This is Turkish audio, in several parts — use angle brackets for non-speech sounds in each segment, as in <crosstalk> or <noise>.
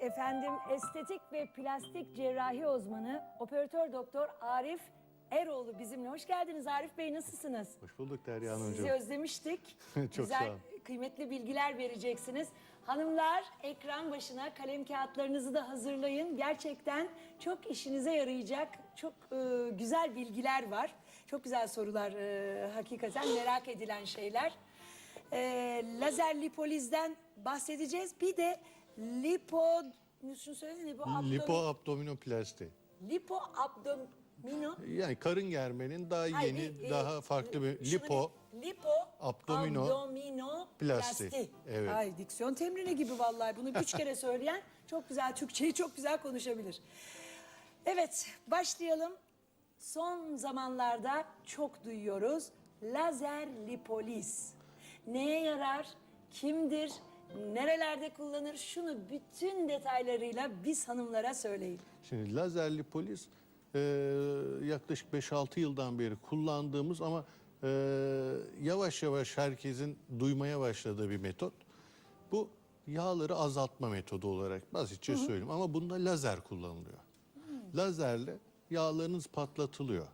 efendim estetik ve plastik cerrahi uzmanı operatör doktor Arif Eroğlu bizimle. Hoş geldiniz Arif Bey nasılsınız? Hoş bulduk Derya Hanımcığım. Sizi özlemiştik. <laughs> Çok Güzel, sağ ol. kıymetli bilgiler vereceksiniz. Hanımlar ekran başına kalem kağıtlarınızı da hazırlayın. Gerçekten çok işinize yarayacak çok e, güzel bilgiler var. Çok güzel sorular e, hakikaten merak edilen şeyler. E, lazer lipolizden bahsedeceğiz. Bir de lipo... Şunu söyledin lipo, abdomin- Lipoabdominoplasti. lipo abdomino Yani karın germenin daha yeni, e, e, daha farklı bir şunu lipo. bir- lipo abdomino, abdomino plasti. Evet. Ay diksiyon temrini gibi vallahi bunu üç kere söyleyen <laughs> çok güzel Türkçeyi çok güzel konuşabilir. Evet başlayalım. Son zamanlarda çok duyuyoruz. Lazer lipoliz. Neye yarar? Kimdir? Nerelerde kullanır? Şunu bütün detaylarıyla biz hanımlara söyleyin. Şimdi lazer lipoliz e, yaklaşık 5-6 yıldan beri kullandığımız ama e, yavaş yavaş herkesin duymaya başladığı bir metot. Bu yağları azaltma metodu olarak basitçe söyleyeyim ama bunda lazer kullanılıyor. Lazerle yağlarınız patlatılıyor.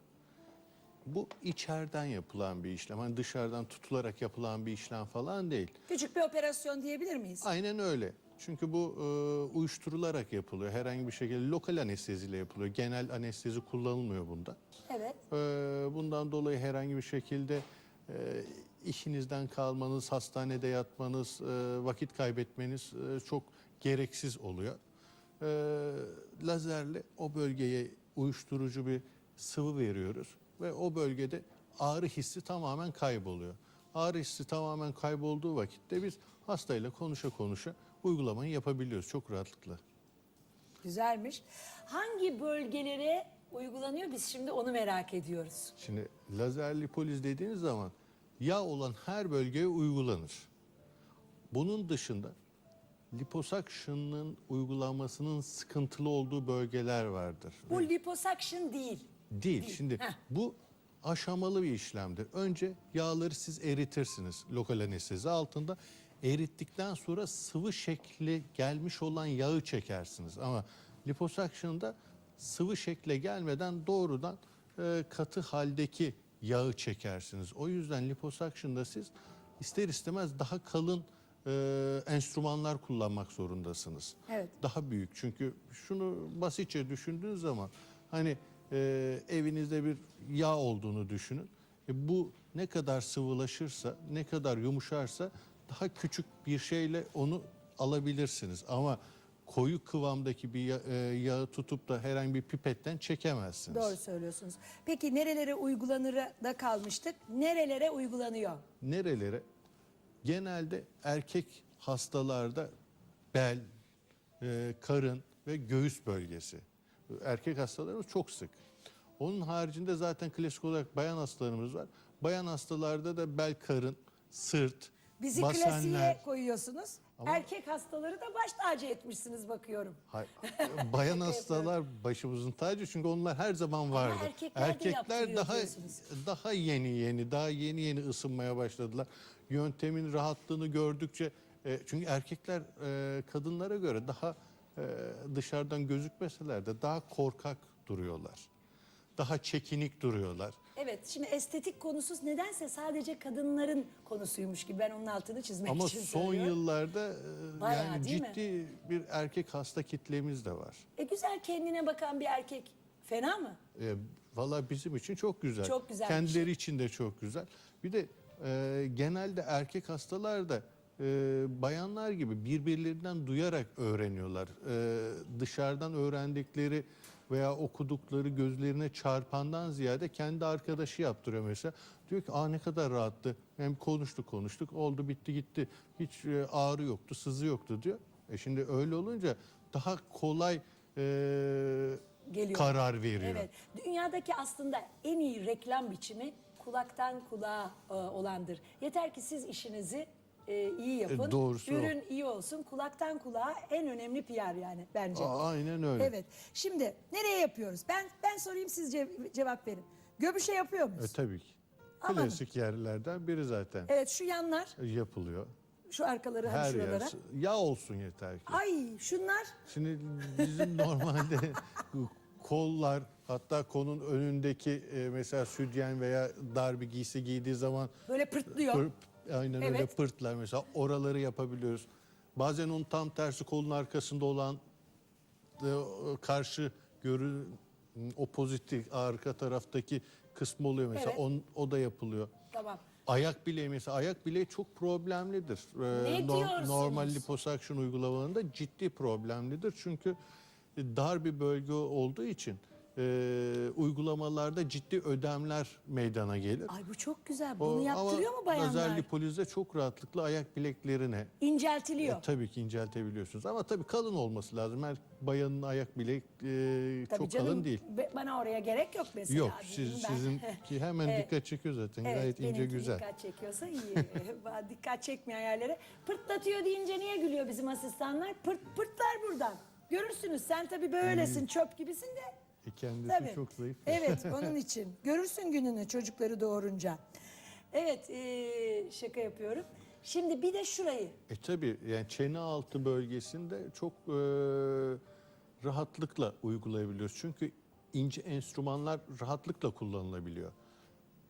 Bu içeriden yapılan bir işlem. Hani dışarıdan tutularak yapılan bir işlem falan değil. Küçük bir operasyon diyebilir miyiz? Aynen öyle. Çünkü bu e, uyuşturularak yapılıyor. Herhangi bir şekilde lokal anesteziyle yapılıyor. Genel anestezi kullanılmıyor bunda. Evet. E, bundan dolayı herhangi bir şekilde e, işinizden kalmanız, hastanede yatmanız, e, vakit kaybetmeniz e, çok gereksiz oluyor. E, lazerle o bölgeye uyuşturucu bir sıvı veriyoruz ve o bölgede ağrı hissi tamamen kayboluyor. Ağrı hissi tamamen kaybolduğu vakitte biz hastayla konuşa konuşa uygulamayı yapabiliyoruz çok rahatlıkla. Güzelmiş. Hangi bölgelere uygulanıyor? Biz şimdi onu merak ediyoruz. Şimdi lazer lipoliz dediğiniz zaman yağ olan her bölgeye uygulanır. Bunun dışında liposuction'ın uygulanmasının sıkıntılı olduğu bölgeler vardır. Bu liposuction değil. Değil. Şimdi Heh. bu aşamalı bir işlemdir. Önce yağları siz eritirsiniz lokal anestezi altında. Erittikten sonra sıvı şekli gelmiş olan yağı çekersiniz. Ama liposuction'da sıvı şekle gelmeden doğrudan e, katı haldeki yağı çekersiniz. O yüzden liposuction'da siz ister istemez daha kalın e, enstrümanlar kullanmak zorundasınız. Evet. Daha büyük çünkü şunu basitçe düşündüğünüz zaman hani e, evinizde bir yağ olduğunu düşünün. E, bu ne kadar sıvılaşırsa, ne kadar yumuşarsa daha küçük bir şeyle onu alabilirsiniz. Ama koyu kıvamdaki bir ya- e, yağı tutup da herhangi bir pipetten çekemezsiniz. Doğru söylüyorsunuz. Peki nerelere uygulanır da kalmıştık? Nerelere uygulanıyor? Nerelere? Genelde erkek hastalarda bel, e, karın ve göğüs bölgesi. Erkek hastalarımız çok sık. Onun haricinde zaten klasik olarak bayan hastalarımız var. Bayan hastalarda da bel, karın, sırt, Bizi basenler. klasiğe koyuyorsunuz. Erkek hastaları da baş tacı etmişsiniz bakıyorum. Hayır, bayan <laughs> hastalar başımızın tacı çünkü onlar her zaman vardı. erkekler de yaptırıyor daha daha yeni yeni daha yeni yeni ısınmaya başladılar. Yöntemin rahatlığını gördükçe e, çünkü erkekler e, kadınlara göre daha dışarıdan gözükmeseler de daha korkak duruyorlar. Daha çekinik duruyorlar. Evet şimdi estetik konusu nedense sadece kadınların konusuymuş gibi ben onun altını çizmek Ama için son söylüyorum. yıllarda e, Bayağı, yani değil mi? ciddi bir erkek hasta kitlemiz de var. E güzel kendine bakan bir erkek fena mı? E, Valla bizim için çok güzel. Çok güzel Kendileri şey. için de çok güzel. Bir de e, genelde erkek hastalar da e, bayanlar gibi birbirlerinden duyarak öğreniyorlar. E, dışarıdan öğrendikleri veya okudukları gözlerine çarpandan ziyade kendi arkadaşı yaptırıyor mesela. Diyor ki aa ne kadar rahattı. Hem konuştuk konuştuk oldu bitti gitti. Hiç e, ağrı yoktu sızı yoktu diyor. E şimdi öyle olunca daha kolay e, Geliyor. karar veriyor. Evet. Dünyadaki aslında en iyi reklam biçimi kulaktan kulağa e, olandır. Yeter ki siz işinizi e, iyi yapın. E, doğrusu o. Ürün iyi olsun. Kulaktan kulağa en önemli PR yani bence. Aa, aynen öyle. Evet. Şimdi nereye yapıyoruz? Ben ben sorayım siz ce- cevap verin. Göbüşe yapıyor muyuz? E, tabii ki. Aman. Klasik yerlerden biri zaten Evet şu yanlar. yapılıyor. Şu arkaları hani Her şuralara. yer yağ olsun yeter ki. Ay şunlar Şimdi bizim normalde <laughs> kollar hatta kolun önündeki e, mesela sütyen veya dar bir giysi giydiği zaman böyle pırtlıyor. pır- aynen öyle Evet. pırtlar mesela oraları yapabiliyoruz. Bazen onun tam tersi kolun arkasında olan e, karşı görü o pozitif arka taraftaki kısmı oluyor mesela Evet. on- o da yapılıyor. Tamam. Ayak bileği mesela ayak bileği çok problemlidir. Ee, Ne diyorsunuz? Normal liposuction uygulamalarında ciddi problemlidir. Çünkü dar bir bölge olduğu için e, uygulamalarda ciddi ödemler meydana gelir. Ay bu çok güzel. O- Bunu yaptırıyor ama mu bayanlar? Lazer lipolizde çok rahatlıkla ayak bileklerine İnceltiliyor. e, tabii ki inceltebiliyorsunuz. Ama tabii kalın olması lazım. Her bayanın ayak bilek e, Tabii çok canım, kalın değil. be- Bana oraya gerek yok mesela. Yok siz, ben. sizinki <laughs> hemen Evet. dikkat çekiyor zaten. Evet, Gayet ince güzel. dikkat çekiyorsa iyi. <laughs> Dikkat çekmeyen yerlere. Pırtlatıyor deyince niye gülüyor bizim asistanlar? Pırt, pırtlar buradan. Görürsünüz sen tabii böylesin çöp gibisin de. E, Kendisi Tabii. çok zayıf. Evet <laughs> onun için. Görürsün gününü çocukları doğurunca. Evet eee, şaka yapıyorum. Şimdi bir de şurayı. E tabi yani çene altı bölgesinde çok e, rahatlıkla uygulayabiliyoruz. Çünkü ince enstrümanlar rahatlıkla kullanılabiliyor.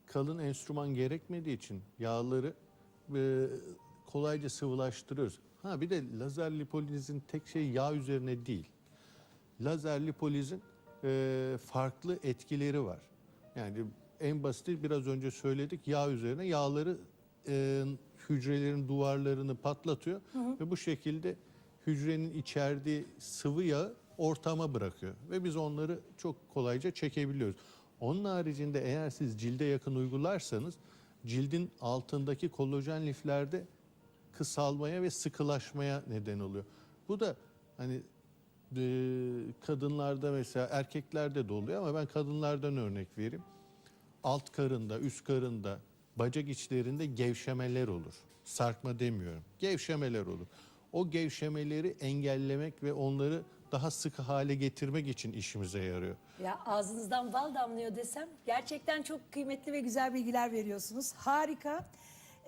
Kalın enstrüman gerekmediği için yağları e, kolayca sıvılaştırıyoruz. Ha bir de lazer lipolizin tek şey yağ üzerine değil. Lazer lipolizin e, farklı etkileri var. Yani en basiti biraz önce söyledik yağ üzerine yağları e, hücrelerin duvarlarını patlatıyor ve bu şekilde hücrenin içerdiği sıvı yağı ortama bırakıyor ve biz onları çok kolayca çekebiliyoruz. Onun haricinde eğer siz cilde yakın uygularsanız cildin altındaki kolajen liflerde kısalmaya ve sıkılaşmaya neden oluyor. Bu da hani kadınlarda mesela erkeklerde de oluyor ama ben kadınlardan örnek vereyim. Alt karında, üst karında, bacak içlerinde gevşemeler olur. Sarkma demiyorum. Gevşemeler olur. O gevşemeleri engellemek ve onları daha sıkı hale getirmek için işimize yarıyor. Ya ağzınızdan bal damlıyor desem gerçekten çok kıymetli ve güzel bilgiler veriyorsunuz. Harika.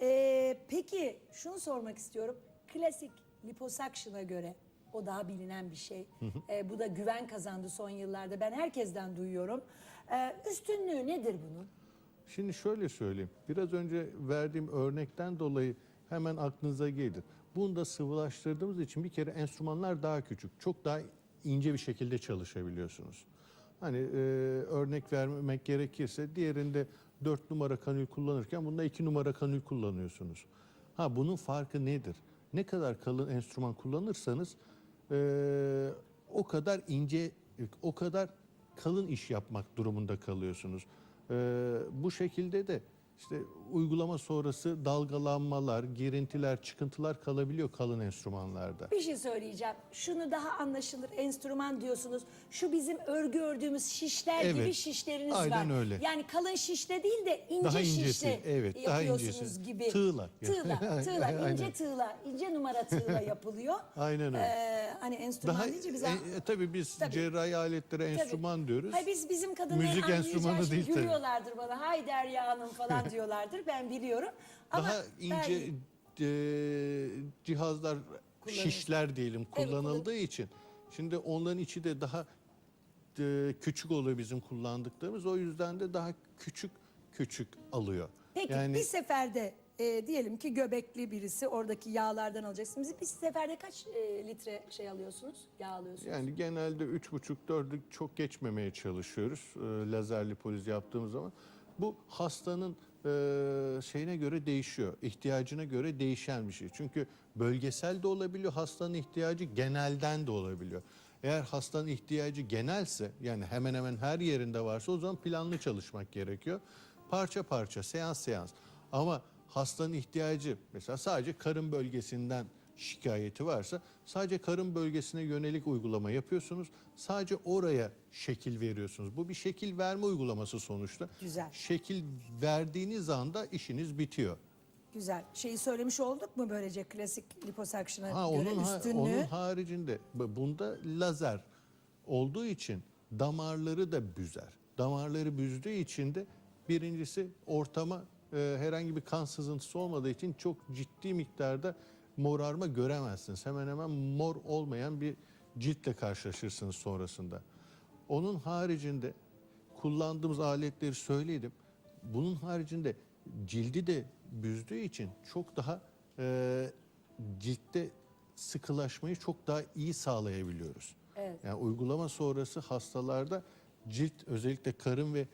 Ee, peki şunu sormak istiyorum. Klasik liposuction'a göre o daha bilinen bir şey. Ee, bu da güven kazandı son yıllarda. Ben herkesten duyuyorum. Ee, üstünlüğü nedir bunun? Şimdi şöyle söyleyeyim. Biraz önce verdiğim örnekten dolayı hemen aklınıza gelir. Bunu da sıvılaştırdığımız için bir kere enstrümanlar daha küçük. Çok daha ince bir şekilde çalışabiliyorsunuz. Hani e, örnek vermek gerekirse diğerinde 4 numara kanül kullanırken bunda 2 numara kanül kullanıyorsunuz. Ha bunun farkı nedir? Ne kadar kalın enstrüman kullanırsanız e, o kadar ince, o kadar kalın iş yapmak durumunda kalıyorsunuz. E, bu şekilde de işte uygulama sonrası dalgalanmalar, girintiler, çıkıntılar kalabiliyor kalın enstrümanlarda. Bir şey söyleyeceğim. Şunu daha anlaşılır enstrüman diyorsunuz. Şu bizim örgü ördüğümüz şişler gibi Evet, şişleriniz aynen var. öyle. Yani kalın şişle değil de ince Daha incesi, şişle evet, daha incesi. gibi. Tığla. <laughs> Tığla, tığla, Aynen. ince tığla, ince numara tığla <laughs> yapılıyor. Aynen öyle. Ee, hani enstrüman Daha deyince biz... e, e, tabii biz Tabii. cerrahi aletlere Tabii. enstrüman diyoruz. Hayır biz bizim kadınlar Müzik enstrümanı değil tabii. Gülüyorlardır bana. Hay Derya Hanım falan <laughs> diyorlardır. Ben biliyorum. Ama Daha ince e, cihazlar, şişler diyelim kullanıldığı için. Şimdi onların içi de daha e, küçük oluyor bizim kullandıklarımız. O yüzden de daha küçük küçük alıyor. Peki yani bir seferde e, diyelim ki göbekli birisi oradaki yağlardan alacaksınız. Bir seferde kaç e, litre şey alıyorsunuz? Yağ alıyorsunuz? yani genelde 3,5-4'ü çok geçmemeye çalışıyoruz e, lazer lipoliz yaptığımız zaman. Bu hastanın e, şeyine göre değişiyor. ihtiyacına göre değişen bir şey. Çünkü bölgesel de olabiliyor. Hastanın ihtiyacı genelden de olabiliyor. Eğer hastanın ihtiyacı genelse yani hemen hemen her yerinde varsa o zaman planlı çalışmak gerekiyor. Parça parça, seans seans. Ama hastanın ihtiyacı mesela sadece karın bölgesinden şikayeti varsa sadece karın bölgesine yönelik uygulama yapıyorsunuz. Sadece oraya şekil veriyorsunuz. Bu bir şekil verme uygulaması sonuçta. Güzel. Şekil verdiğiniz anda işiniz bitiyor. Güzel. Şeyi söylemiş olduk mu böylece klasik liposuction'a Ha, göre onun, üstünlüğü? onun haricinde bu- bunda lazer olduğu için damarları da büzer. Damarları büzdüğü için de birincisi ortama e, herhangi bir kan sızıntısı olmadığı için çok ciddi miktarda morarma göremezsiniz. Hemen hemen mor olmayan bir ciltle karşılaşırsınız sonrasında. Onun haricinde kullandığımız aletleri söyledim. Bunun haricinde cildi de büzdüğü için çok daha e, ciltte sıkılaşmayı çok daha iyi sağlayabiliyoruz. Evet. Yani uygulama sonrası hastalarda cilt özellikle karın ve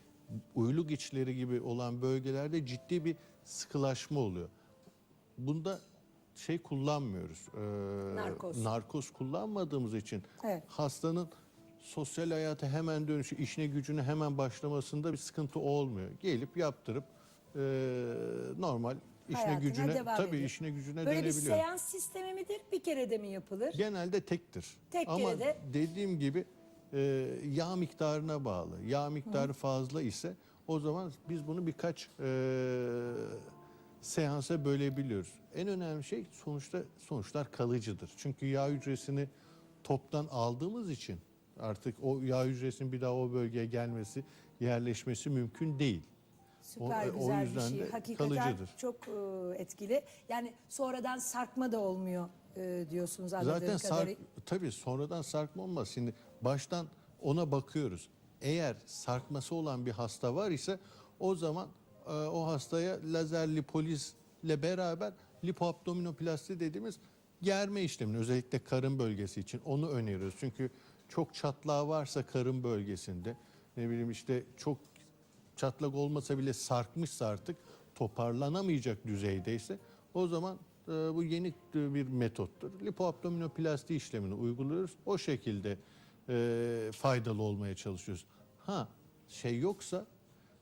uyluk içleri gibi olan bölgelerde ciddi bir sıkılaşma oluyor. Bunda şey kullanmıyoruz. e, Narkoz. narkoz kullanmadığımız için Evet. hastanın sosyal hayata hemen dönüşü, işine gücüne hemen başlamasında bir sıkıntı olmuyor. Gelip yaptırıp e, normal işine Hayatına gücüne devam tabii ediyor. işine gücüne Böyle bir dönebiliyor. seans sistemi midir? Bir kere de mi yapılır? Genelde tektir. Tek Ama kere de- dediğim gibi e, yağ miktarına bağlı. Yağ miktarı fazla ise o zaman biz bunu birkaç e, seansa bölebiliyoruz. En önemli şey sonuçta sonuçlar kalıcıdır. Çünkü yağ hücresini toptan aldığımız için artık o yağ hücresinin bir daha o bölgeye gelmesi, yerleşmesi mümkün değil. Süper O- o güzel bir yüzden şey. de Hakikaten kalıcıdır. çok e, etkili. Yani sonradan sarkma da olmuyor e, diyorsunuz anladığım Zaten sark, tabii sonradan sarkma olmaz. Şimdi baştan ona bakıyoruz. Eğer sarkması olan bir hasta var ise o zaman e, o hastaya lazer lipolizle beraber lipoabdominoplasti dediğimiz germe işlemini özellikle karın bölgesi için onu öneriyoruz. Çünkü çok çatlağı varsa karın bölgesinde ne bileyim işte çok çatlak olmasa bile sarkmışsa artık toparlanamayacak düzeydeyse o zaman e, bu yeni e, bir metottur. Lipoabdominoplasti işlemini uyguluyoruz. O şekilde e, faydalı olmaya çalışıyoruz. Ha şey yoksa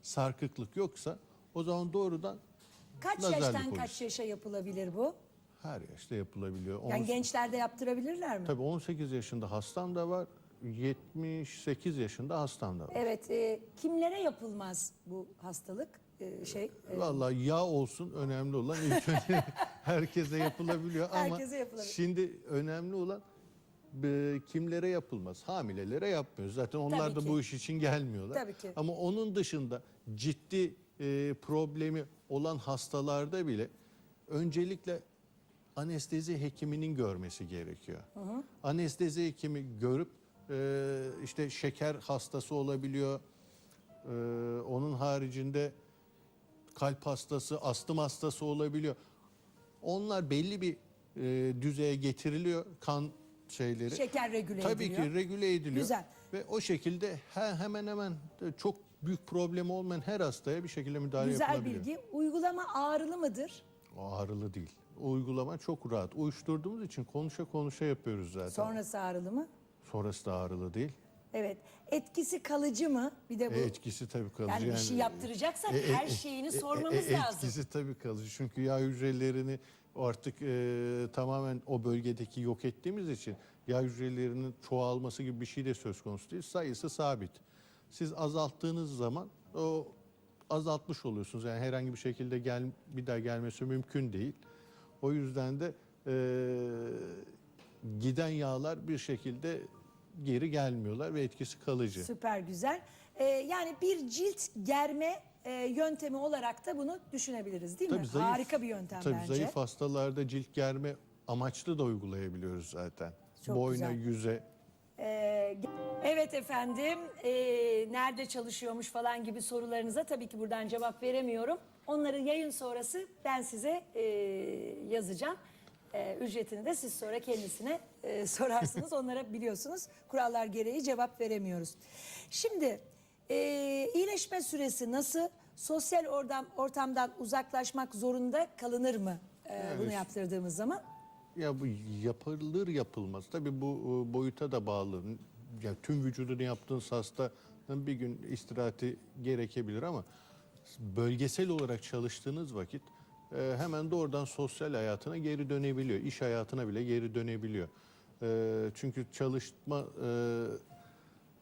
sarkıklık yoksa o zaman doğrudan Kaç yaştan lipoliz. kaç yaşa yapılabilir bu? her yaşta yapılabiliyor. Yani On- gençlerde yaptırabilirler mi? Tabii 18 yaşında hastam da var. 78 yaşında hastam da var. Evet. e, kimlere yapılmaz bu hastalık? E, şey. e, Vallahi yağ olsun önemli olan ilk önce <laughs> herkese yapılabiliyor ama Herkese yapılabilir. şimdi önemli olan e, kimlere yapılmaz? Hamilelere yapmıyoruz. Zaten onlar Tabii da ki. bu iş için gelmiyorlar. Tabii ki. Ama onun dışında ciddi e, problemi olan hastalarda bile öncelikle anestezi hekiminin görmesi gerekiyor. Anestezi hekimi görüp e, işte şeker hastası olabiliyor. E, onun haricinde kalp hastası, astım hastası olabiliyor. Onlar belli bir e, düzeye getiriliyor kan şeyleri. Şeker regüle Tabii ediliyor. ki regüle ediliyor. Güzel. Ve o şekilde he- hemen hemen çok büyük problemi olmayan her hastaya bir şekilde müdahale Güzel yapılabiliyor. bilgi. Uygulama ağrılı mıdır? O ağrılı değil. O uygulama çok rahat. Uyuşturduğumuz için konuşa konuşa yapıyoruz zaten. Sonrası ağrılı mı? Sonrası da ağrılı değil. Evet. Etkisi kalıcı mı? Bir de bu E, etkisi tabii kalıcı. yani bir şey yaptıracaksak E, e, her e, şeyini e, sormamız e, lazım. Etkisi tabii kalıcı. Çünkü yağ hücrelerini artık e, tamamen o bölgedeki yok ettiğimiz için yağ hücrelerinin çoğalması gibi bir şey de söz konusu değil. Sayısı sabit. Siz azalttığınız zaman o azaltmış oluyorsunuz. Yani herhangi bir şekilde gel, bir daha gelmesi mümkün değil. O yüzden de e, giden yağlar bir şekilde geri gelmiyorlar ve etkisi kalıcı. Süper güzel. Ee, yani bir cilt germe e, yöntemi olarak da bunu düşünebiliriz değil mi? Tabii zayıf- Harika bir yöntem Tabii bence. zayıf hastalarda cilt germe amaçlı da uygulayabiliyoruz zaten. Çok Boyna, güzel. yüze. Ee, evet efendim, ee, nerede çalışıyormuş falan gibi sorularınıza tabii ki buradan cevap veremiyorum. Onları yayın sonrası ben size ee, yazacağım. Ee, ücretini de siz sonra kendisine ee, <laughs> sorarsınız. Onlara biliyorsunuz kurallar gereği cevap veremiyoruz. Şimdi ee, iyileşme süresi nasıl? Sosyal ortam, ortamdan uzaklaşmak zorunda kalınır mı ee, bunu yaptırdığımız zaman? Ya bu yapılır yapılmaz. Tabii bu e, boyuta da bağlı. Ya tüm vücudunu yaptığınız hastanın bir gün istirahati gerekebilir ama bölgesel olarak çalıştığınız vakit e, hemen doğrudan sosyal hayatına geri dönebiliyor. İş hayatına bile geri dönebiliyor. E, çünkü çalışma e,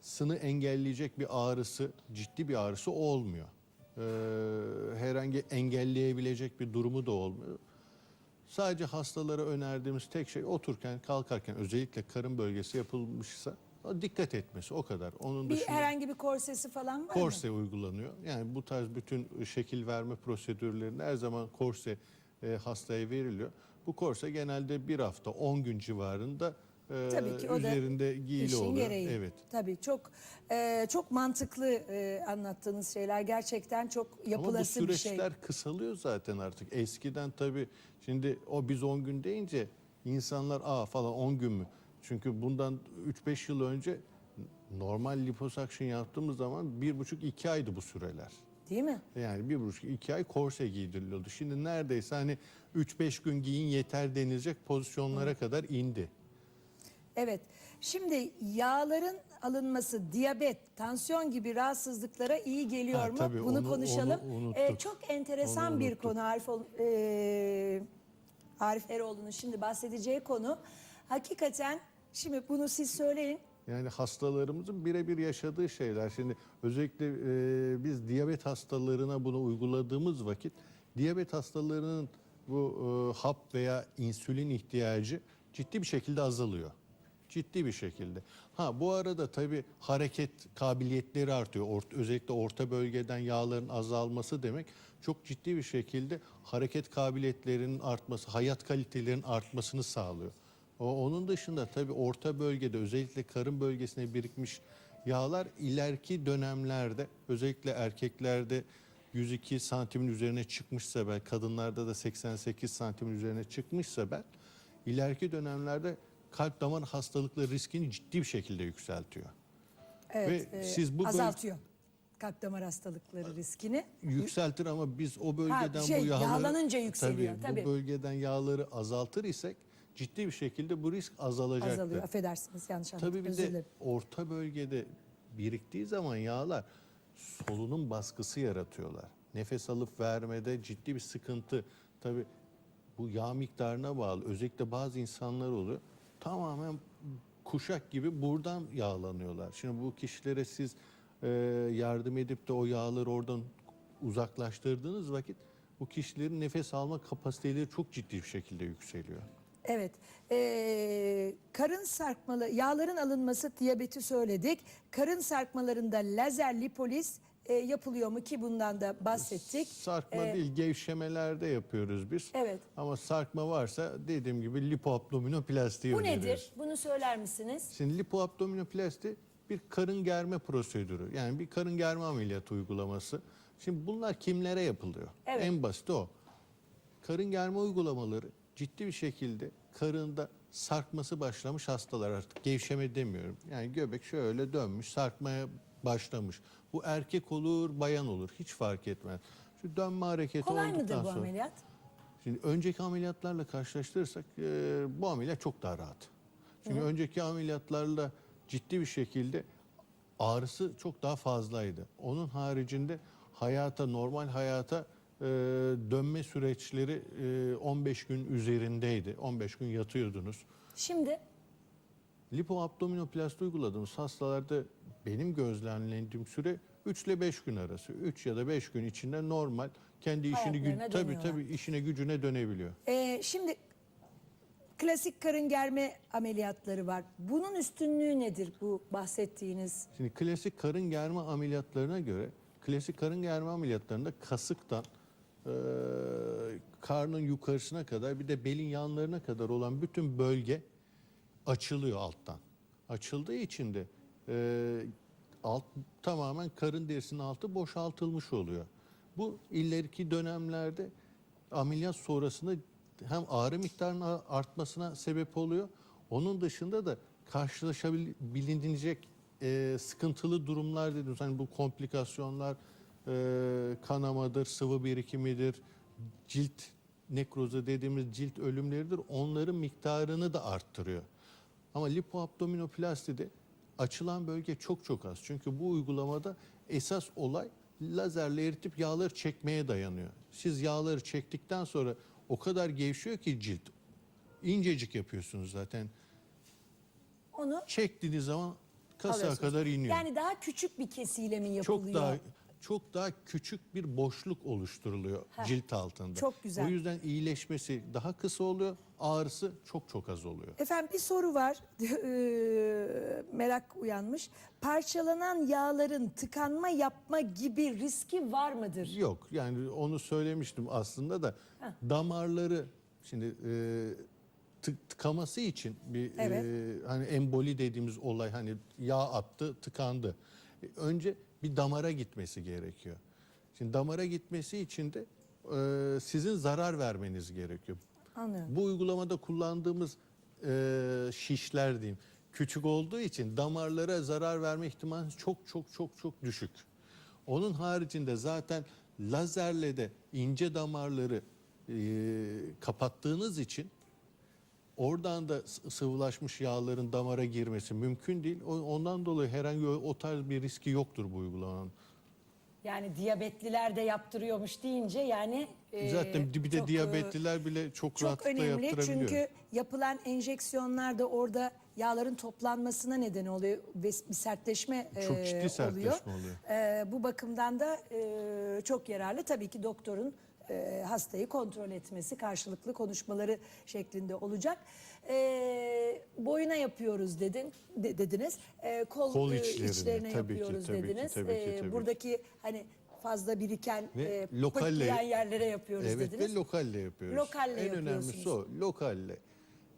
sını engelleyecek bir ağrısı, ciddi bir ağrısı olmuyor. E, herhangi engelleyebilecek bir durumu da olmuyor. Sadece hastalara önerdiğimiz tek şey otururken, kalkarken özellikle karın bölgesi yapılmışsa dikkat etmesi o kadar. Onun Bir dışında herhangi bir korsesi falan var mı? korse uygulanıyor. Yani bu tarz bütün şekil verme prosedürlerinde her zaman korse e, hastaya veriliyor. Bu korse genelde bir hafta 10 gün civarında e, Tabii ki o üzerinde giyili oluyor. gereği. Evet. Tabii çok e, çok mantıklı e, anlattığınız şeyler gerçekten çok Ama bu yapılası bir şey. süreçler kısalıyor zaten artık. Eskiden tabii şimdi o biz 10 gün deyince insanlar aa falan 10 gün mü? Çünkü bundan 3-5 yıl önce normal liposuction yaptığımız zaman 1,5-2 aydı bu süreler. Değil mi? Yani bir buçuk iki ay korse giydiriliyordu. Şimdi neredeyse hani 3-5 gün giyin yeter denilecek pozisyonlara kadar indi. Evet. Şimdi yağların alınması, diyabet, tansiyon gibi rahatsızlıklara iyi geliyor Ha, mu? tabii, Bunu onu- konuşalım. onu unuttuk. Ee, çok enteresan Onu bir unuttuk. konu Arif, ee, Arif Eroğlu'nun şimdi bahsedeceği konu. Hakikaten şimdi bunu siz söyleyin. Yani hastalarımızın birebir yaşadığı şeyler. Şimdi özellikle e, biz diyabet hastalarına bunu uyguladığımız vakit diyabet hastalarının bu e, hap veya insülin ihtiyacı ciddi bir şekilde azalıyor. Ciddi bir şekilde. Ha bu arada tabii hareket kabiliyetleri artıyor. Ort- özellikle orta bölgeden yağların azalması demek çok ciddi bir şekilde hareket kabiliyetlerinin artması, hayat kalitelerinin artmasını sağlıyor. O, onun dışında tabii orta bölgede özellikle karın bölgesine birikmiş yağlar ileriki dönemlerde özellikle erkeklerde 102 santimin üzerine çıkmışsa bel, kadınlarda da 88 santimin üzerine çıkmışsa bel, ileriki dönemlerde kalp damar hastalıkları riskini ciddi bir şekilde yükseltiyor. Evet, Ve ee, siz bu azaltıyor kalp damar hastalıkları riskini. Yükseltir ama biz o bölgeden şey, bu yağları yağlanınca yükseliyor, tabii, tabii. bu bölgeden yağları azaltır isek ciddi bir şekilde bu risk azalacaktır. Azalıyor. Affedersiniz yanlış anladım. Tabii bir Özür de dilerim. orta bölgede biriktiği zaman yağlar solunum baskısı yaratıyorlar. Nefes alıp vermede ciddi bir sıkıntı. Tabii bu yağ miktarına bağlı. Özellikle bazı insanlar oluyor. Tamamen kuşak gibi buradan yağlanıyorlar. Şimdi bu kişilere siz e, yardım edip de o yağları oradan uzaklaştırdığınız vakit bu kişilerin nefes alma kapasiteleri çok ciddi bir şekilde yükseliyor. Evet. Ee, karın sarkmalı, yağların alınması diyabeti söyledik. Karın sarkmalarında lazer lipoliz e, yapılıyor mu ki bundan da bahsettik. Sarkma Ee, değil, gevşemelerde yapıyoruz biz. Evet. Ama sarkma varsa dediğim gibi lipoabdominoplasti Bu öneriyoruz. nedir? Bunu söyler misiniz? Şimdi lipoabdominoplasti bir karın germe prosedürü. Yani bir karın germe ameliyatı uygulaması. Şimdi bunlar kimlere yapılıyor? Evet. En basit o. Karın germe uygulamaları ciddi bir şekilde karında sarkması başlamış hastalar artık gevşeme demiyorum. Yani göbek şöyle dönmüş sarkmaya başlamış. Bu erkek olur bayan olur hiç fark etmez. Şu dönme hareketi Kolay olduktan mıdır bu sonra. ameliyat? Şimdi önceki ameliyatlarla karşılaştırırsak e, bu ameliyat çok daha rahat. Çünkü önceki ameliyatlarla ciddi bir şekilde ağrısı çok daha fazlaydı. Onun haricinde hayata, normal hayata e, dönme süreçleri e, 15 gün üzerindeydi. 15 gün yatıyordunuz. Şimdi Lipoabdominoplasti uyguladığımız hastalarda benim gözlemlediğim süre 3 ile 5 gün arası. 3 ya da 5 gün içinde normal kendi işini gü- tabii dönüyorlar. tabii işine gücüne dönebiliyor. e, şimdi klasik karın germe ameliyatları var. Bunun üstünlüğü nedir bu bahsettiğiniz? Şimdi klasik karın germe ameliyatlarına göre klasik karın germe ameliyatlarında kasıktan eee karnın yukarısına kadar bir de belin yanlarına kadar olan bütün bölge açılıyor alttan. Açıldığı için de eee, alt tamamen karın derisinin altı boşaltılmış oluyor. Bu ileriki dönemlerde ameliyat sonrasında hem ağrı miktarının artmasına sebep oluyor. Onun dışında da karşılaşabilecek e, sıkıntılı durumlar dediğimiz hani bu komplikasyonlar e, kanamadır, sıvı birikimidir, cilt nekrozu dediğimiz cilt ölümleridir. Onların miktarını da arttırıyor. Ama lipoabdominoplastide açılan bölge çok çok az. Çünkü bu uygulamada esas olay lazerle eritip yağları çekmeye dayanıyor. Siz yağları çektikten sonra o kadar gevşiyor ki cilt. İncecik yapıyorsunuz zaten. Onu Çektiğiniz zaman kasaya alıyorsunuz. kadar iniyor. Yani daha küçük bir kesiyle mi yapılıyor? çok daha çok daha küçük bir boşluk oluşturuluyor Heh. cilt altında. Çok güzel. O yüzden iyileşmesi daha kısa oluyor, ağrısı çok çok az oluyor. Efendim bir soru var. <laughs> Merak uyanmış. Parçalanan yağların tıkanma yapma gibi riski var mıdır? Yok yani onu söylemiştim aslında da damarları Şimdi e, tık, tıkaması için bir Evet. e, hani emboli dediğimiz olay hani yağ attı tıkandı. Önce bir damara gitmesi gerekiyor. Şimdi damara gitmesi için de e, sizin zarar vermeniz gerekiyor. Anlıyorum. Bu uygulamada kullandığımız e, şişler diyeyim küçük olduğu için damarlara zarar verme ihtimali çok çok çok çok düşük. Onun haricinde zaten lazerle de ince damarları e, kapattığınız için oradan da sıvılaşmış yağların damara girmesi mümkün değil. Ondan dolayı herhangi o tarz bir riski yoktur bu uygulamanın. Yani diyabetliler de yaptırıyormuş deyince yani e, Zaten bir de çok, e, diyabetliler bile çok, çok rahatlıkla önemli yaptırabiliyor. çünkü yapılan enjeksiyonlar da orada yağların toplanmasına neden oluyor ve bir sertleşme e, Çok ciddi sertleşme oluyor. oluyor. E, bu bakımdan da e, çok yararlı. Tabii ki doktorun e, hastayı kontrol etmesi, karşılıklı konuşmaları şeklinde olacak. E, boyuna yapıyoruz dedin de- dediniz. E, kol, Kol e, içlerine, içlerine tabii ki, yapıyoruz tabii ki, dediniz. tabii ki, E, tabii ki. buradaki hani fazla biriken Ve e, lokalle- yerlere yapıyoruz Evet dediniz. ve lokalle yapıyoruz. Lokalle en önemlisi o lokalle.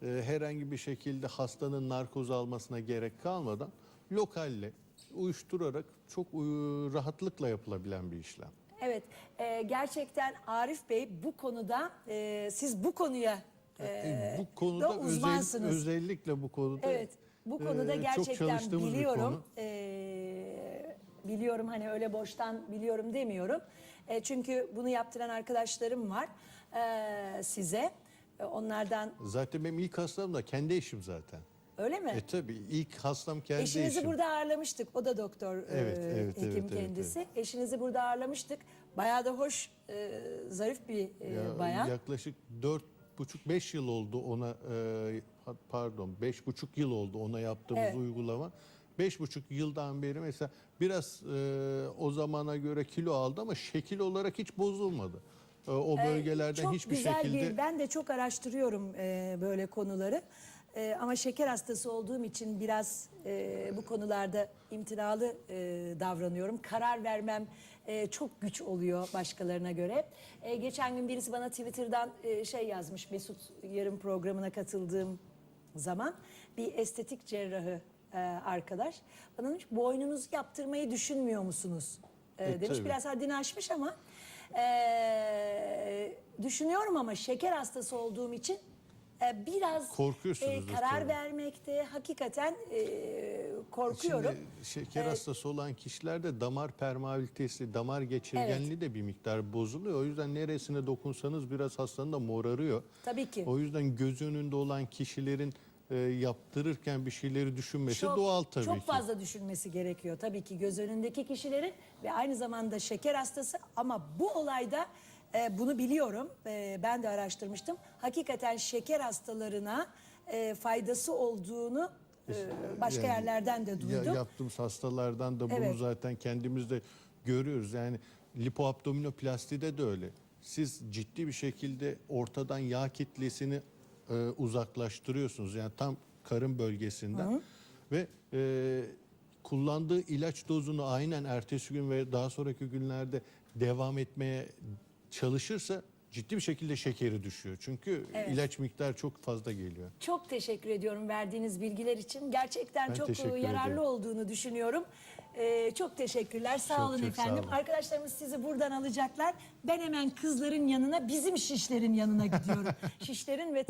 Ee, herhangi bir şekilde hastanın narkoz almasına gerek kalmadan lokalle uyuşturarak çok uyu- rahatlıkla yapılabilen bir işlem. Evet, e, gerçekten Arif Bey bu konuda e, siz bu konuya e, E, bu konuda da uzmansınız. özellikle bu konuda evet, bu konuda e, gerçekten biliyorum. E, biliyorum hani öyle boştan biliyorum demiyorum. E, çünkü bunu yaptıran arkadaşlarım var e, size. E, onlardan Zaten benim ilk hastam da kendi eşim zaten. Öyle mi? E tabii ilk hastam kendi Eşinizi eşim. burada ağırlamıştık. O da doktor e, Evet, evet, hekim evet, evet, kendisi. Eşinizi burada ağırlamıştık. Bayağı da hoş, e, zarif bir e, Ya, bayan. Yaklaşık dört buçuk beş yıl oldu ona e, pa- pardon beş buçuk yıl oldu ona yaptığımız Evet. uygulama. Beş buçuk yıldan beri mesela biraz e, o zamana göre kilo aldı ama şekil olarak hiç bozulmadı. E, o bölgelerden çok hiçbir güzel şekilde bir, ben de çok araştırıyorum e, böyle konuları. E, ama şeker hastası olduğum için biraz e, bu konularda imtinalı e, davranıyorum. Karar vermem e, çok güç oluyor başkalarına göre. E, geçen gün birisi bana Twitter'dan e, şey yazmış Mesut yarım programına katıldığım zaman bir estetik cerrahı e, arkadaş bana demiş boynunuzu yaptırmayı düşünmüyor musunuz? E, E, demiş tabii. biraz haddini aşmış ama e, düşünüyorum ama şeker hastası olduğum için e, biraz Korkuyorsunuzdur karar tabii. vermekte hakikaten e, korkuyorum. Şimdi şeker hastası olan kişilerde damar permeabilitesi, damar geçirgenliği de bir miktar bozuluyor. O yüzden neresine dokunsanız biraz hastanın da morarıyor. Tabii ki. O yüzden göz önünde olan kişilerin e, yaptırırken bir şeyleri düşünmesi çok, doğal tabii çok ki. fazla düşünmesi gerekiyor tabii ki göz önündeki kişilerin ve aynı zamanda şeker hastası ama bu olayda e, bunu biliyorum e, ben de araştırmıştım hakikaten şeker hastalarına e, faydası olduğunu e, başka Yani yerlerden de Ya- duydum. yaptığımız hastalardan da bunu Evet. zaten kendimiz de görüyoruz. Yani lipoabdominoplastide de öyle. Siz ciddi bir şekilde ortadan yağ kitlesini e, uzaklaştırıyorsunuz. Yani tam karın bölgesinden ve e, kullandığı ilaç dozunu aynen ertesi gün ve daha sonraki günlerde devam etmeye çalışırsa ciddi bir şekilde şekeri düşüyor. Çünkü Evet. ilaç miktarı çok fazla geliyor. Çok teşekkür ediyorum verdiğiniz bilgiler için. Gerçekten Ben çok e, yararlı ederim. olduğunu düşünüyorum. Ee, çok teşekkürler. Sağ Çok olun çok sağ efendim. olun. Arkadaşlarımız sizi buradan alacaklar. Ben hemen kızların yanına, bizim şişlerin yanına gidiyorum. <laughs> şişlerin ve